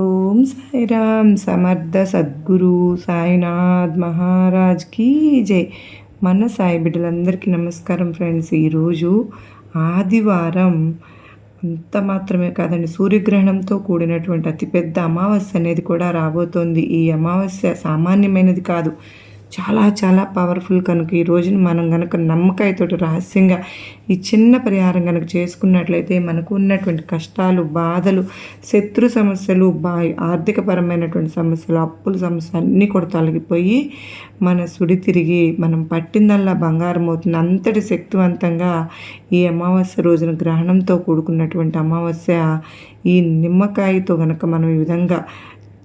ఓం సాయిరామ్ సమర్థ సద్గురు సాయినాథ్ మహారాజ్ కీ జై. మన సాయి బిడ్డలందరికీ నమస్కారం ఫ్రెండ్స్. ఈరోజు ఆదివారం అంత మాత్రమే కాదండి సూర్యగ్రహణంతో కూడినటువంటి అతిపెద్ద అమావాస్య అనేది కూడా రాబోతోంది. ఈ అమావాస్య సామాన్యమైనది కాదు చాలా చాలా పవర్ఫుల్ కనుక ఈ రోజున మనం కనుక నమ్మకాయతోటి రహస్యంగా ఈ చిన్న పరిహారం కనుక చేసుకున్నట్లయితే మనకు ఉన్నటువంటి కష్టాలు బాధలు శత్రు సమస్యలు బా ఆర్థికపరమైనటువంటి సమస్యలు అప్పుల సమస్యలు అన్నీ కూడా తొలగిపోయి మన సుడి తిరిగి మనం పట్టిందల్లా బంగారం అవుతుంది. అంతటి శక్తివంతంగా ఈ అమావాస్య రోజున గ్రహణంతో కూడుకున్నటువంటి అమావాస్య ఈ నిమ్మకాయతో కనుక మనం ఈ విధంగా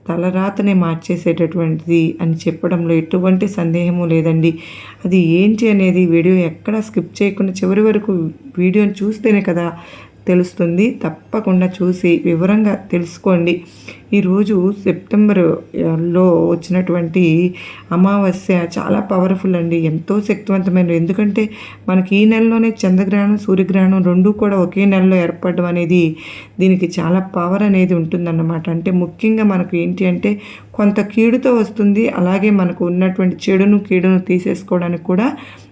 తలరాతనే మార్చేసేటటువంటిది అని చెప్పడంలో ఎటువంటి సందేహము లేదండి. అది ఏంటి అనేది వీడియో ఎక్కడా స్కిప్ చేయకుండా చివరి వరకు వీడియోని చూస్తేనే కదా తెలుస్తుంది. తప్పకుండా చూసి వివరంగా తెలుసుకోండి. ఈరోజు సెప్టెంబర్లో వచ్చినటువంటి అమావాస్య చాలా పవర్ఫుల్ అండి. ఎంతో శక్తివంతమైన ఎందుకంటే మనకి ఈ నెలలోనే చంద్రగ్రహణం సూర్యగ్రహణం రెండూ కూడా ఒకే నెలలో ఏర్పడడం అనేది దీనికి చాలా పవర్ అనేది ఉంటుందన్నమాట. అంటే ముఖ్యంగా మనకు ఏంటి అంటే కొంత కీడుతో వస్తుంది. అలాగే మనకు ఉన్నటువంటి చెడును కీడును తీసేసుకోవడానికి కూడా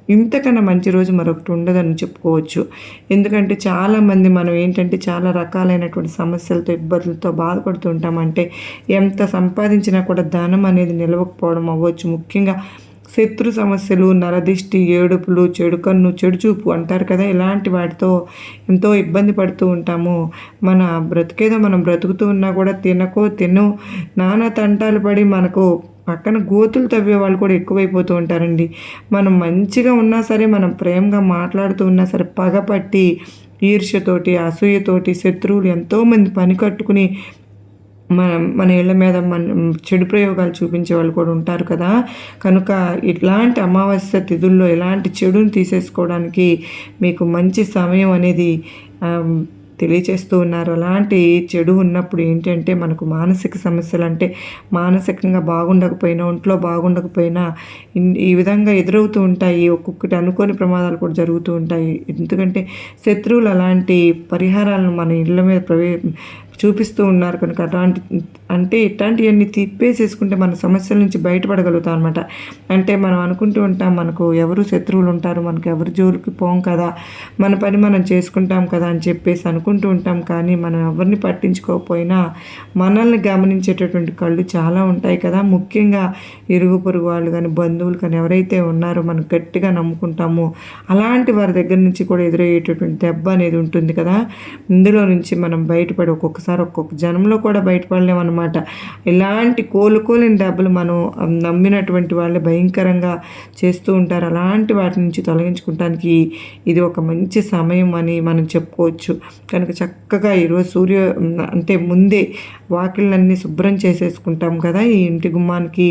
ఇంతకన్నా మంచి రోజు మరొకటి ఉండదని చెప్పుకోవచ్చు. ఎందుకంటే చాలామంది మనం ఏంటంటే చాలా రకాలైనటువంటి సమస్యలతో ఇబ్బందులతో బాధపడుతూ ఉంటామంటే ఎంత సంపాదించినా కూడా ధనం అనేది నిలవకపోవడం అవ్వచ్చు. ముఖ్యంగా శత్రు సమస్యలు నరదిష్టి ఏడుపులు చెడు కన్ను చెడు చూపు అంటారు కదా ఇలాంటి వాటితో ఎంతో ఇబ్బంది పడుతూ ఉంటాము. మన బ్రతికేదో మనం బ్రతుకుతూ ఉన్నా కూడా తినకో తిను. నానా తంటాలు పడి మనకు పక్కన గోతులు తవ్వే వాళ్ళు కూడా ఎక్కువైపోతూ ఉంటారండి. మనం మంచిగా ఉన్నా సరే మనం ప్రేమగా మాట్లాడుతూ ఉన్నా సరే పగపట్టి ఈర్ష్యతోటి అసూయతోటి శత్రువులు ఎంతోమంది పని కట్టుకుని మన మన ఇళ్ళ మీద మన చెడు ప్రయోగాలు చూపించే వాళ్ళు కూడా ఉంటారు కదా. కనుక ఇట్లాంటి అమావాస్య తిథుల్లో ఇలాంటి చెడుని తీసేసుకోవడానికి మీకు మంచి సమయం అనేది తెలియచేస్తూ ఉన్నారు. అలాంటి చెడు ఉన్నప్పుడు ఏంటంటే మనకు మానసిక సమస్యలు అంటే మానసికంగా బాగుండకపోయినా ఒంట్లో బాగుండకపోయినా ఈ విధంగా ఎదురవుతూ ఉంటాయి. ఒక్కొక్కటి అనుకోని ప్రమాదాలు కూడా జరుగుతూ ఉంటాయి. ఎందుకంటే శత్రువులు అలాంటి పరిహారాలను మన ఇళ్ళ మీద ప్రవే చూపిస్తూ ఉన్నారు కనుక అలాంటి అంటే ఇట్లాంటివన్నీ తిప్పేసేసుకుంటే మన సమస్యల నుంచి బయటపడగలుగుతాం అనమాట అంటే మనం అనుకుంటూ ఉంటాం మనకు ఎవరు శత్రువులు ఉంటారు మనకు ఎవరు జోలికి పోం కదా మన పని మనం చేసుకుంటాం కదా అని చెప్పేసి అనుకుంటూ ఉంటాం. కానీ మనం ఎవరిని పట్టించుకోకపోయినా మనల్ని గమనించేటటువంటి కళ్ళు చాలా ఉంటాయి కదా. ముఖ్యంగా ఇరుగు పొరుగు వాళ్ళు కానీ బంధువులు కానీ ఎవరైతే ఉన్నారో మనం గట్టిగా నమ్ముకుంటామో. అలాంటి వారి దగ్గర నుంచి కూడా ఎదురయ్యేటటువంటి దెబ్బ అనేది ఉంటుంది కదా. ఇందులో నుంచి మనం బయటపడి ఒక్కొక్క ఒక్కొక్కసారి ఒక్కొక్క జనంలో కూడా బయటపడలేమన్నమాట. ఇలాంటి కోలుకోలేని దెబ్బలు మనం నమ్మినటువంటి వాళ్ళే భయంకరంగా చేస్తూ ఉంటారు. అలాంటి వాటి నుంచి తొలగించుకోవటానికి ఇది ఒక మంచి సమయం అని మనం చెప్పుకోవచ్చు. కనుక చక్కగా ఈరోజు సూర్య అంటే ముందే వాకిళ్ళన్నీ శుభ్రం చేసేసుకుంటాం కదా ఈ ఇంటి గుమ్మానికి.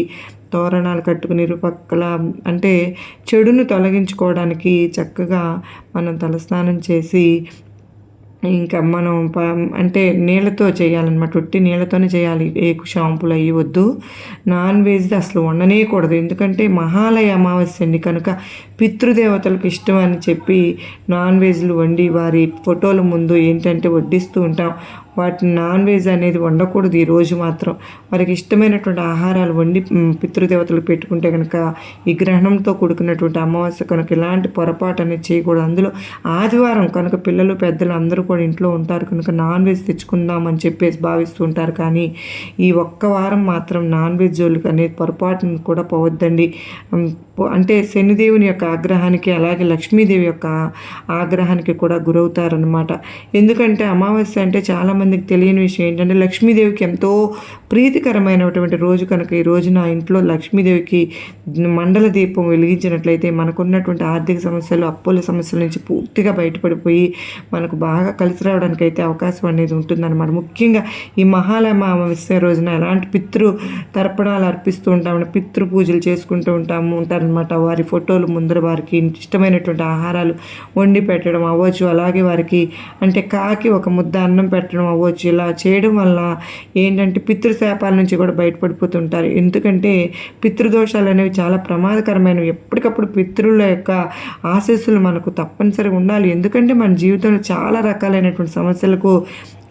తోరణాలు కట్టుకుని ఇరుపక్కల అంటే చెడును తొలగించుకోవడానికి చక్కగా మనం తలస్నానం చేసి ఇంకా మనం అంటే నీళ్ళతో చేయాలన్నమాట. ఉట్టి నీళ్ళతోనే చేయాలి. ఏ షాంపులు అయ్యి వద్దు. నాన్ వెజ్ అసలు వండనేయకూడదు. ఎందుకంటే మహాలయ అమావాస్య అండి. కనుక పితృదేవతలకు ఇష్టం అని చెప్పి నాన్ వెజ్లు వండి వారి ఫోటోల ముందు ఏంటంటే వడ్డిస్తూ ఉంటాం. వాటిని నాన్ వెజ్ అనేది వండకూడదు ఈ రోజు మాత్రం. వారికి ఇష్టమైనటువంటి ఆహారాలు వండి పితృదేవతలు పెట్టుకుంటే కనుక ఈ గ్రహణంతో కూడుకున్నటువంటి అమావాస్య కనుక ఇలాంటి పొరపాటు అనేది చేయకూడదు. అందులో ఆదివారం కనుక పిల్లలు పెద్దలు అందరూ కూడా ఇంట్లో ఉంటారు కనుక నాన్ వెజ్ తెచ్చుకుందాం అని చెప్పేసి భావిస్తూ ఉంటారు. కానీ ఈ ఒక్క వారం మాత్రం నాన్ వెజ్ జోలికి అనేది పొరపాటును కూడా పోవద్దండి. అంటే శనిదేవుని యొక్క ఆగ్రహానికి అలాగే లక్ష్మీదేవి యొక్క ఆగ్రహానికి కూడా గురవుతారనమాట ఎందుకంటే అమావాస్య అంటే చాలామందికి తెలియని విషయం ఏంటంటే లక్ష్మీదేవికి ఎంతో ప్రీతికరమైనటువంటి రోజు కనుక ఈ రోజున ఇంట్లో లక్ష్మీదేవికి మండల దీపం వెలిగించినట్లయితే మనకున్నటువంటి ఆర్థిక సమస్యలు అప్పుల సమస్యల నుంచి పూర్తిగా బయటపడిపోయి మనకు బాగా కలిసి రావడానికి అయితే అవకాశం అనేది ఉంటుందన్నమాట. ముఖ్యంగా ఈ మహాలయ అమావాస్య రోజున ఎలాంటి పితృ తర్పణాలు అర్పిస్తూ ఉంటాము పితృ పూజలు చేసుకుంటూ ఉంటాము ఉంటారనమాట వారి ఫోటోలు ముందు ముందర వారికి ఇష్టమైనటువంటి ఆహారాలు వండి పెట్టడం అవ్వచ్చు. అలాగే వారికి అంటే కాకి ఒక ముద్ద అన్నం పెట్టడం అవ్వచ్చు. ఇలా చేయడం వల్ల ఏంటంటే పితృశాపాల నుంచి కూడా బయటపడిపోతుంటారు. ఎందుకంటే పితృదోషాలు అనేవి చాలా ప్రమాదకరమైనవి. ఎప్పటికప్పుడు పితృల యొక్క ఆశస్సులు మనకు తప్పనిసరిగా ఉండాలి. ఎందుకంటే మన జీవితంలో చాలా రకాలైనటువంటి సమస్యలకు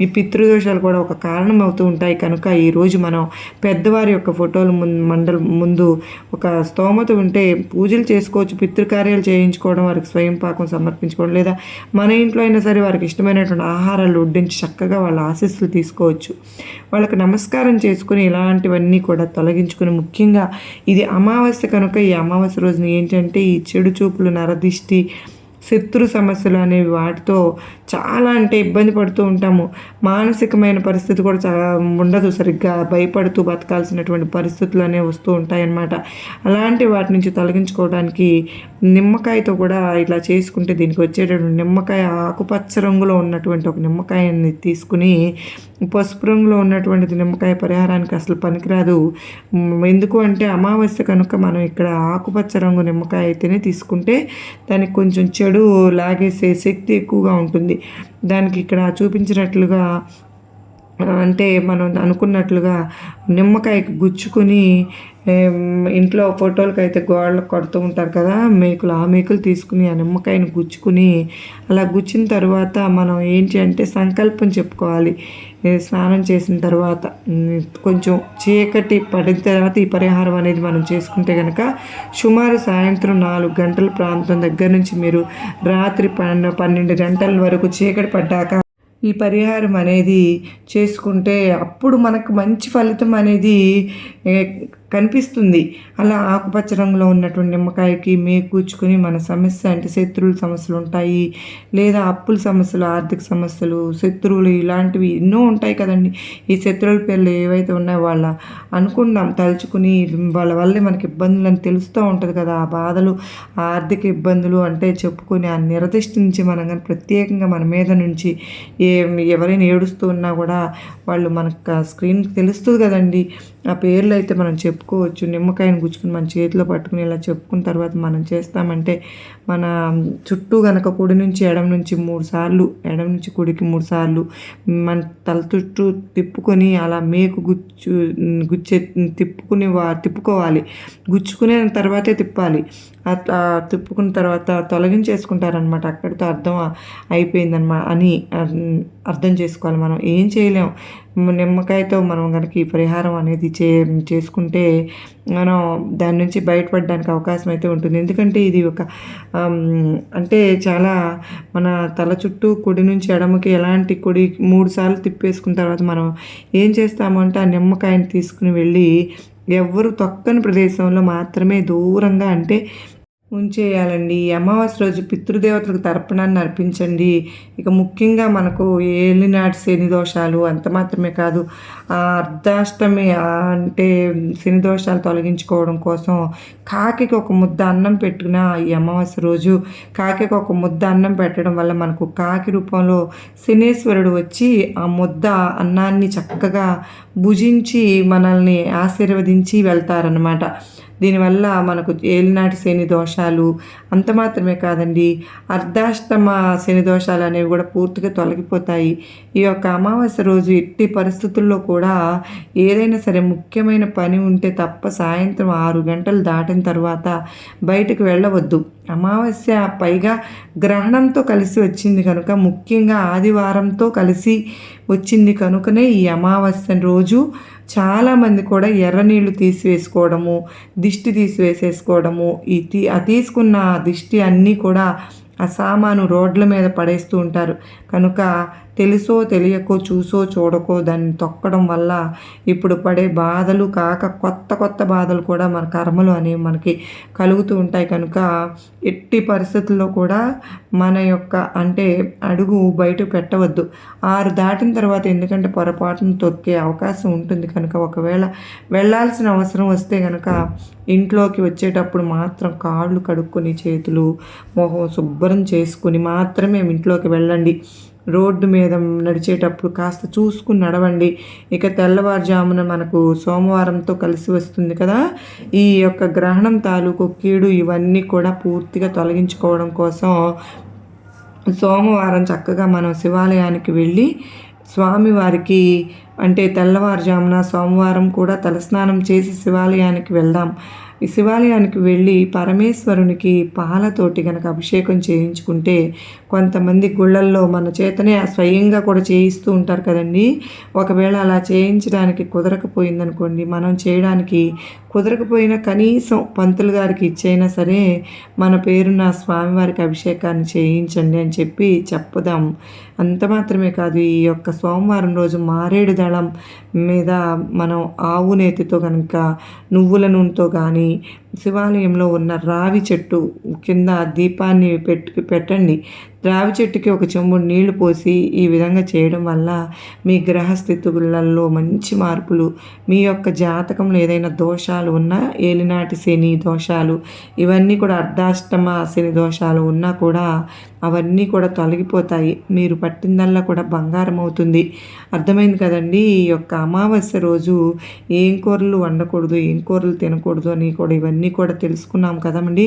ఈ పితృదోషాలు కూడా ఒక కారణం అవుతూ ఉంటాయి. కనుక ఈరోజు మనం పెద్దవారి యొక్క ఫోటోల మండల ముందు ఒక స్తోమత ఉంటే పూజలు చేసుకోవచ్చు పితృకార్యాలు చేయించుకోవడం వారికి స్వయం పాకం సమర్పించుకోవడం లేదా మన ఇంట్లో అయినా సరే వారికి ఇష్టమైనటువంటి ఆహారాలు వడ్డించి చక్కగా వాళ్ళ ఆశీస్సులు తీసుకోవచ్చు. వాళ్ళకి నమస్కారం చేసుకుని ఇలాంటివన్నీ కూడా తొలగించుకుని ముఖ్యంగా ఇది అమావాస్య కనుక ఈ అమావాస్య రోజున ఏంటంటే ఈ చెడు చూపులు నరదిష్టి శత్రు సమస్యలు అనేవి వాటితో చాలా అంటే ఇబ్బంది పడుతూ ఉంటాము. మానసికమైన పరిస్థితి కూడా చాలా ఉండదు సరిగ్గా. భయపడుతూ బతకాల్సినటువంటి పరిస్థితులు అనేవి వస్తూ ఉంటాయన్నమాట. అలాంటి వాటి నుంచి తొలగించుకోవడానికి నిమ్మకాయతో కూడా ఇలా చేసుకుంటే దీనికి వచ్చేటటువంటి నిమ్మకాయ ఆకుపచ్చ రంగులో ఉన్నటువంటి ఒక నిమ్మకాయని తీసుకుని పసుపు రంగులో ఉన్నటువంటిది నిమ్మకాయ పరిహారానికి అసలు పనికిరాదు. ఎందుకు అంటే అమావాస్య కనుక మనం ఇక్కడ ఆకుపచ్చ రంగు నిమ్మకాయ అయితేనే తీసుకుంటే దానికి కొంచెం చెడు లాగేసే శక్తి ఎక్కువగా ఉంటుంది. దానికి ఇక్కడ చూపించినట్లుగా అంటే మనం అనుకున్నట్లుగా నిమ్మకాయకి గుచ్చుకొని ఇంట్లో ఫోటోలకు అయితే గోడలకు కొడుతూ ఉంటారు కదా మేకులు ఆ మేకులు తీసుకుని ఆ నిమ్మకాయని గుచ్చుకుని అలా గుచ్చిన తర్వాత మనం ఏంటి అంటే సంకల్పం చెప్పుకోవాలి. స్నానం చేసిన తర్వాత కొంచెం చీకటి పడిన తర్వాత ఈ పరిహారం అనేది మనం చేసుకుంటే కనుక సుమారు సాయంత్రం నాలుగు గంటల ప్రాంతం దగ్గర నుంచి మీరు రాత్రి పన్నెండు పన్నెండు గంటల వరకు చీకటి పడ్డాక ఈ పరిహారం అనేది చేసుకుంటే అప్పుడు మనకు మంచి ఫలితం అనేది కనిపిస్తుంది. అలా ఆకుపచ్చ రంగులో ఉన్నటువంటి నిమ్మకాయకి మేకూర్చుకొని మన సమస్య అంటే శత్రువుల సమస్యలు ఉంటాయి. లేదా అప్పుల సమస్యలు ఆర్థిక సమస్యలు శత్రువులు ఇలాంటివి ఎన్నో ఉంటాయి కదండి. ఈ శత్రువుల పేర్లు ఏవైతే ఉన్నాయో వాళ్ళ అనుకున్నాం తలుచుకుని వాళ్ళ వల్లే మనకి ఇబ్బందులు అని తెలుస్తూ ఉంటుంది కదా. ఆ బాధలు ఆర్థిక ఇబ్బందులు అంటే చెప్పుకొని ఆ నిరదిష్టి నుంచి మనం కానీ ప్రత్యేకంగా మన మీద నుంచి ఏ ఎవరైనా ఏడుస్తూ ఉన్నా కూడా వాళ్ళు మనకు స్క్రీన్ తెలుస్తుంది కదండి. ఆ పేర్లు అయితే మనం చెప్పు చెప్పుకోవచ్చు నిమ్మకాయను గుచ్చుకుని మన చేతిలో పట్టుకుని ఇలా చెప్పుకున్న తర్వాత మనం చేస్తామంటే మన చుట్టూ కనుక కుడి నుంచి ఎడం నుంచి మూడు సార్లు ఎడం నుంచి కుడికి మూడు సార్లు మన తల చుట్టూ తిప్పుకొని అలా మేకు గుచ్చు గుచ్చే తిప్పుకుని వా తిప్పుకోవాలి. గుచ్చుకునే తర్వాతే తిప్పాలి. అట్లా తిప్పుకున్న తర్వాత తొలగించేసుకుంటారనమాట అక్కడితో అర్థం అయిపోయిందనమాట అని అర్థం చేసుకోవాలి మనం. ఏం చేయలేం. నిమ్మకాయతో మనం కనుక ఈ పరిహారం అనేది చే చేసుకుంటే మనం దాని నుంచి బయటపడడానికి అవకాశం అయితే ఉంటుంది. ఎందుకంటే ఇది ఒక అంటే చాలా మన తల చుట్టూ కుడి నుంచి ఎడమకి ఎలాంటి కుడి మూడు సార్లు తిప్పేసుకున్న తర్వాత మనం ఏం చేస్తామంటే ఆ నిమ్మకాయని తీసుకుని వెళ్ళి ఎవ్వరు తొక్కని ప్రదేశంలో మాత్రమే దూరంగా అంటే ఉంచేయాలండి. ఈ అమావాస్య రోజు పితృదేవతలకు తర్పణాన్ని అర్పించండి. ఇక ముఖ్యంగా మనకు ఏలినాటి శని దోషాలు అంత మాత్రమే కాదు అర్ధాష్టమి అంటే శని దోషాలు తొలగించుకోవడం కోసం కాకికి ఒక ముద్ద అన్నం పెట్టుకున్న ఈ అమావాస్య రోజు కాకికి ఒక ముద్ద అన్నం పెట్టడం వల్ల మనకు కాకి రూపంలో శనేశ్వరుడు వచ్చి ఆ ముద్ద అన్నాన్ని చక్కగా భుజించి మనల్ని ఆశీర్వదించి వెళ్తారనమాట దీనివల్ల మనకు ఏలినాటి శని దోషాలు అంత మాత్రమే కాదండి. అర్ధాష్టమ శని దోషాలు అనేవి కూడా పూర్తిగా తొలగిపోతాయి. ఈ యొక్క అమావాస్య రోజు ఎట్టి పరిస్థితుల్లో కూడా ఏదైనా సరే ముఖ్యమైన పని ఉంటే తప్ప సాయంత్రం ఆరు గంటలు దాటిన తర్వాత బయటకు వెళ్ళవద్దు. అమావాస్య పైగా గ్రహణంతో కలిసి వచ్చింది కనుక ముఖ్యంగా ఆదివారంతో కలిసి వచ్చింది కనుకనే ఈ అమావాస్య రోజు చాలామంది కూడా ఎర్ర నీళ్ళు తీసివేసుకోవడము దిష్టి తీసివేసేసుకోవడము ఈ తీ ఆ తీసుకున్న దిష్టి అన్నీ కూడా ఆ సామాను రోడ్ల మీద పడేస్తూ ఉంటారు. కనుక తెలుసో తెలియకో చూసో చూడకో దాన్ని తొక్కడం వల్ల ఇప్పుడు పడే బాధలు కాక కొత్త కొత్త బాధలు కూడా మన కర్మలు అనేవి మనకి కలుగుతూ ఉంటాయి. కనుక ఎట్టి పరిస్థితుల్లో కూడా మన యొక్క అంటే అడుగు బయట పెట్టవద్దు. ఆరు దాటిన తర్వాత ఎందుకంటే పొరపాటును తొక్కే అవకాశం ఉంటుంది. కనుక ఒకవేళ వెళ్ళాల్సిన అవసరం వస్తే కనుక ఇంట్లోకి వచ్చేటప్పుడు మాత్రం కాళ్ళు కడుక్కొని చేతులు మొహం శుభ్రం శుభ్రం చేసుకుని మాత్రమే ఇంట్లోకి వెళ్ళండి. రోడ్డు మీద నడిచేటప్పుడు కాస్త చూసుకుని నడవండి. ఇక తెల్లవారుజామున మనకు సోమవారంతో కలిసి వస్తుంది కదా? ఈ యొక్క గ్రహణం తాలూకు కీడు ఇవన్నీ కూడా పూర్తిగా తొలగించుకోవడం కోసం సోమవారం చక్కగా మనం శివాలయానికి వెళ్ళి స్వామివారికి అంటే తెల్లవారుజామున సోమవారం కూడా తలస్నానం చేసి శివాలయానికి వెళ్దాం. ఈ శివాలయానికి వెళ్ళి పరమేశ్వరునికి పాలతోటి కనుక అభిషేకం చేయించుకుంటే కొంతమంది గుళ్ళల్లో మన చేతనే స్వయంగా కూడా చేయిస్తూ ఉంటారు కదండి. ఒకవేళ అలా చేయించడానికి కుదరకపోయిందనుకోండి మనం చేయడానికి కుదరకపోయినా కనీసం పంతులు గారికి ఇచ్చైనా సరే మన పేరున స్వామివారికి అభిషేకాన్ని చేయించండి అని చెప్పి చెప్పుదాం. అంత మాత్రమే కాదు ఈ యొక్క సోమవారం రోజు మారేడు దళం మీద మనం ఆవు నేతితో కనుక నువ్వుల నూనెతో కానీ point శివాలయంలో ఉన్న రావి చెట్టు కింద దీపాన్ని పెట్టి పెట్టండి. రావి చెట్టుకి ఒక చెంబు నీళ్ళు పోసి ఈ విధంగా చేయడం వల్ల మీ గ్రహస్థితులలో మంచి మార్పులు మీ యొక్క జాతకంలో ఏదైనా దోషాలు ఉన్నా ఏలినాటి శని దోషాలు ఇవన్నీ కూడా అర్ధాష్టమ శని దోషాలు ఉన్నా కూడా అవన్నీ కూడా తొలగిపోతాయి. మీరు పట్టిందల్లా కూడా బంగారం అవుతుంది. అర్థమైంది కదండి? ఈ యొక్క అమావాస్య రోజు ఏం కూరలు వండకూడదు ఏం కూరలు తినకూడదు అని కూడా ఇవన్నీ కూడా తెలుసుకున్నాం కదండి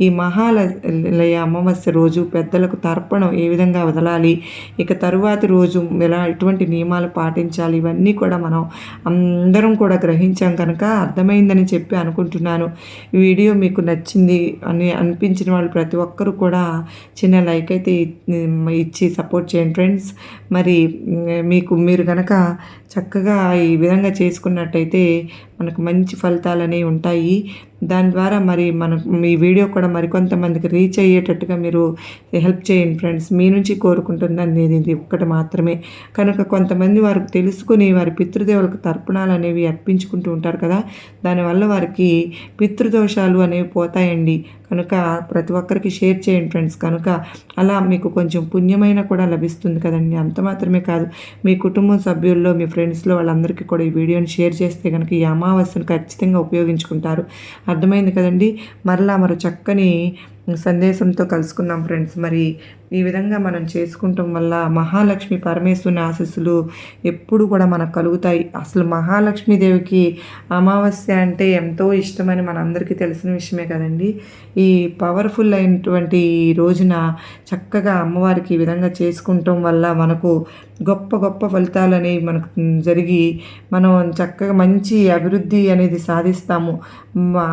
ఈ మహాలయ అమావాస్య రోజు పెద్దలకు తర్పణం ఏ విధంగా వదలాలి ఇక తరువాతి రోజు ఎలా ఎటువంటి నియమాలు పాటించాలి ఇవన్నీ కూడా మనం అందరం కూడా గ్రహించాం కనుక అర్థమైందని చెప్పి అనుకుంటున్నాను. ఈ వీడియో మీకు నచ్చింది అని అనిపించిన వాళ్ళు ప్రతి ఒక్కరూ కూడా చిన్న లైక్ అయితే ఇచ్చి సపోర్ట్ చేయండి ఫ్రెండ్స్. మరి మీకు మీరు కనుక చక్కగా ఈ విధంగా చేసుకున్నట్టయితే మనకు మంచి ఫలితాలు అనేవి ఉంటాయి. దాని ద్వారా మరి మన మీ వీడియో కూడా మరికొంతమందికి రీచ్ అయ్యేటట్టుగా మీరు హెల్ప్ చేయండి ఫ్రెండ్స్. మీ నుంచి కోరుకుంటున్నాను నేను ఇది ఒక్కటి మాత్రమే. కనుక కొంతమంది వారికి తెలుసుకుని వారి పితృదేవులకు తర్పణాలు అనేవి అర్పించుకుంటూ ఉంటారు కదా. దానివల్ల వారికి పితృదోషాలు అనేవి పోతాయండి. కనుక ప్రతి ఒక్కరికి షేర్ చేయండి ఫ్రెండ్స్. కనుక అలా మీకు కొంచెం పుణ్యమైన కూడా లభిస్తుంది కదండి. అంత మాత్రమే కాదు మీ కుటుంబం సభ్యుల్లో మీ ఫ్రెండ్స్లో వాళ్ళందరికీ కూడా ఈ వీడియోని షేర్ చేస్తే కనుక ఈ అమావాస్యను ఖచ్చితంగా ఉపయోగించుకుంటారు. అర్థమైంది కదండి? మరలా మరో చక్కని సందేశంతో కలుసుకుందాం ఫ్రెండ్స్. మరి ఈ విధంగా మనం చేసుకుంటాం వల్ల మహాలక్ష్మి పరమేశ్వరుని ఆశస్సులు ఎప్పుడు కూడా మనకు కలుగుతాయి. అసలు మహాలక్ష్మీదేవికి అమావాస్య అంటే ఎంతో ఇష్టమని మనందరికీ తెలిసిన విషయమే కదండి. ఈ పవర్ఫుల్ అయినటువంటి ఈ రోజున చక్కగా అమ్మవారికి ఈ విధంగా చేసుకుంటాం వల్ల మనకు గొప్ప గొప్ప ఫలితాలు అనేవి మనకు జరిగి మనం చక్కగా మంచి అభివృద్ధి అనేది సాధిస్తాము.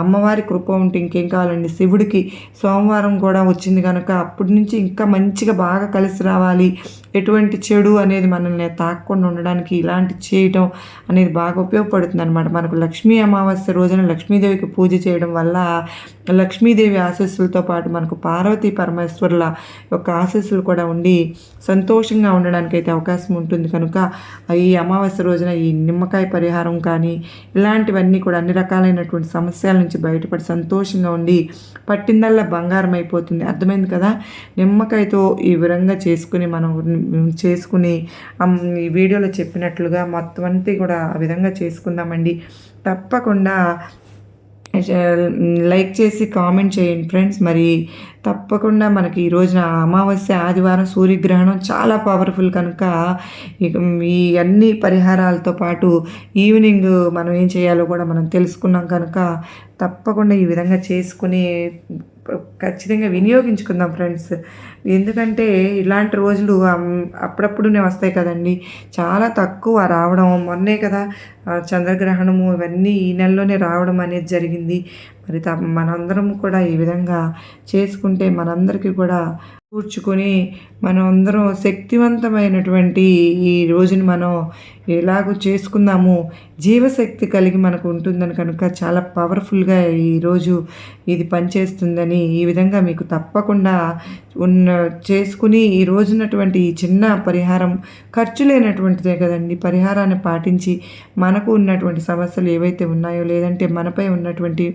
అమ్మవారి కృప ఉంటే ఇంకేం కావాలండి? శివుడికి సోమవారం కూడా వచ్చింది కనుక అప్పటి నుంచి ఇంకా మంచి మంచిగా బాగా కలిసి రావాలి. ఎటువంటి చెడు అనేది మనల్ని తాకకుండా ఉండడానికి ఇలాంటి చేయటం అనేది బాగా ఉపయోగపడుతుంది అనమాట మనకు లక్ష్మీ అమావాస్య రోజున లక్ష్మీదేవికి పూజ చేయడం వల్ల లక్ష్మీదేవి ఆశస్సులతో పాటు మనకు పార్వతీ పరమేశ్వరుల యొక్క ఆశస్సులు కూడా ఉండి సంతోషంగా ఉండడానికి అయితే అవకాశం ఉంటుంది. కనుక ఈ అమావాస్య రోజున ఈ నిమ్మకాయ పరిహారం కానీ ఇలాంటివన్నీ కూడా అన్ని రకాలైనటువంటి సమస్యల నుంచి బయటపడి సంతోషంగా ఉండి పట్టిందల్లా బంగారం అయిపోతుంది. అర్థమైంది కదా? నిమ్మకాయతో ఈ విధంగా చేసుకుని మనం చేసుకుని ఈ వీడియోలో చెప్పినట్లుగా మొత్తం అంతా కూడా ఆ విధంగా చేసుకుందామండి. తప్పకుండా లైక్ చేసి కామెంట్ చేయండి ఫ్రెండ్స్. మరి తప్పకుండా మనకి ఈ రోజున అమావాస్య ఆదివారం సూర్యగ్రహణం చాలా పవర్ఫుల్ కనుక ఈ అన్ని పరిహారాలతో పాటు ఈవినింగ్ మనం ఏం చేయాలో కూడా మనం తెలుసుకున్నాం కనుక తప్పకుండా ఈ విధంగా చేసుకుని ఖచ్చితంగా వినియోగించుకుందాం ఫ్రెండ్స్. ఎందుకంటే ఇలాంటి రోజులు అప్పుడప్పుడునే వస్తాయి కదండి. చాలా తక్కువ రావడం మొన్నే కదా చంద్రగ్రహణము ఇవన్నీ ఈ నెలలోనే రావడం అనేది జరిగింది. మరి మనందరం కూడా ఈ విధంగా చేసుకుంటే మనందరికీ కూడా కూర్చుకొని మనం అందరం శక్తివంతమైనటువంటి ఈ రోజుని మనం ఎలాగో చేసుకుందాము. జీవశక్తి కలిగి మనకు ఉంటుందని కనుక చాలా పవర్ఫుల్గా ఈరోజు ఇది పనిచేస్తుందని ఈ విధంగా మీకు తప్పకుండా ఉన్న చేసుకుని ఈ రోజునటువంటి ఈ చిన్న పరిహారం ఖర్చు లేనటువంటిదే కదండి. పరిహారాన్ని పాటించి మనకు ఉన్నటువంటి సమస్యలు ఏవైతే ఉన్నాయో లేదంటే మనపై ఉన్నటువంటి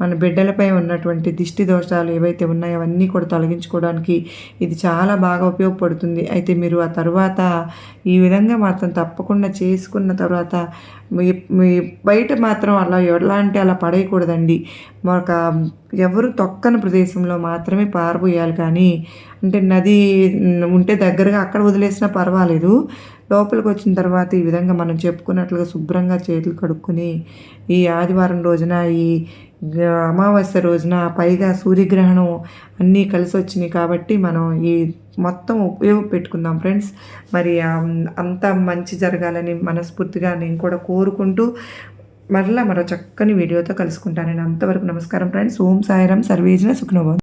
మన బిడ్డలపై ఉన్నటువంటి దిష్టి దోషాలు ఏవైతే ఉన్నాయో అవన్నీ కూడా తొలగించుకోవడానికి ఇది చాలా బాగా ఉపయోగపడుతుంది. అయితే మీరు ఆ తర్వాత ఈ విధంగా మాత్రం తప్పకుండా చేసుకున్న తర్వాత బయట మాత్రం అలా ఎలాంటి అలా పడేయకూడదండి. ఒక ఎవరు తొక్కని ప్రదేశంలో మాత్రమే పారబోయాలి కానీ అంటే నది ఉంటే దగ్గరగా అక్కడ వదిలేసినా పర్వాలేదు. లోపలికి వచ్చిన తర్వాత ఈ విధంగా మనం చెప్పుకున్నట్లుగా శుభ్రంగా చేతులు కడుక్కొని ఈ ఆదివారం రోజున ఈ అమావాస్య రోజున పైగా సూర్యగ్రహణం అన్నీ కలిసి వచ్చినాయి కాబట్టి మనం ఈ మొత్తం ఉపయోగపెట్టుకుందాం ఫ్రెండ్స్. మరి అంత మంచి జరగాలని మనస్ఫూర్తిగా నేను కూడా కోరుకుంటూ మరలా మరో చక్కని వీడియోతో కలుసుకుంటాను. నేను అంతవరకు నమస్కారం ఫ్రెండ్స్. ఓం సాయిరామ్. సర్వేజన సుఖనోభం